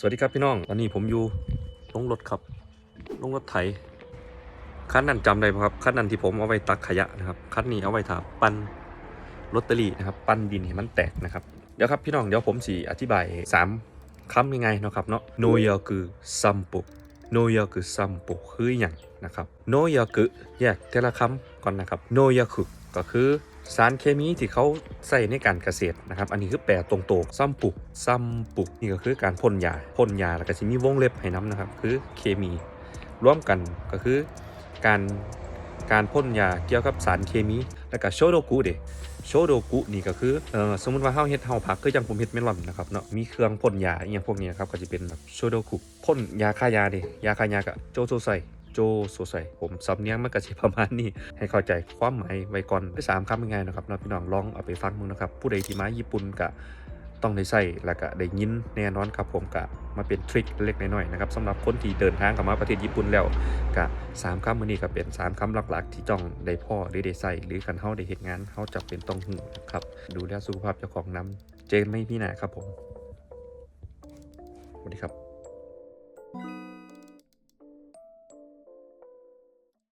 สวัสดีครับพี่น้องตอนนี้ผมอยู่ลงรถครับลงรถไถคันนั้นจำได้ไหมครับคันนั้นที่ผมเอาไว้ตักขยะนะครับคันนี้เอาไว้ถาปั้นลอตเตอรี่นะครับ ปั้นดินให้มันแตกนะครับเดี๋ยวครับพี่น้องเดี๋ยวผมสีอธิบายสามคำยังไงเนาะครับเนาะโนยาคือซัมปุโนยาคือซัมปุคืออย่างนะครับโนยาคือแยกแต่ละคำก่อนนะครับโนยาคือก็คือ สารเคมีที่เขาใส่ในการเกษตรนะครับ อันนี้คือแปลตรงโตซัมปุกซัมปุกนี่ก็คือการพ่นยาพ่นยาแล้วก็จะมีวงเล็บให้น้ำนะครับ คือเคมีร่วมกันก็คือการการพ่นยาเกี่ยวกับสารเคมี แล้วก็โชโดกุเดโชโดกุนี่ก็คือเอ่อสมมติว่าเฮาเฮ็ดเฮาพักคือจังผมเฮ็ดเมลอนนะครับเนาะมีเครื่องพ่นยาอีหยังพวกนี้ครับก็จะเป็นแบบโชโดกุพ่นยาฆ่ายาเดยาฆ่ายาก็โจโซไซ โจโซไซผมสำเนียงมันก็สิประมาณนี้ ให้เข้าใจความหมายไว้ก่อนได้สามคำยังไงนะครับเนาะพี่น้องลองเอาไปฟังมึงนะครับ ผู้ใดที่มาญี่ปุ่นก็ต้องได้ใส่แล้วก็ได้ยินแน่นอนครับผมก็มาเป็นทริคเล็กน้อยๆนะครับสำหรับคนที่เดินทางกลับมาประเทศญี่ปุ่นแล้วก็สามคำมือนี้ก็เป็นสามคำหลักๆ ที่ต้องได้พ่อหรือได้ใส่หรือกันเฮาได้เหตุงานเฮาจับเป็นต้องหูนะครับดูแลสุขภาพเจ้าของน้ำเจนไม่พี่หนาครับผมสวัสดีครับ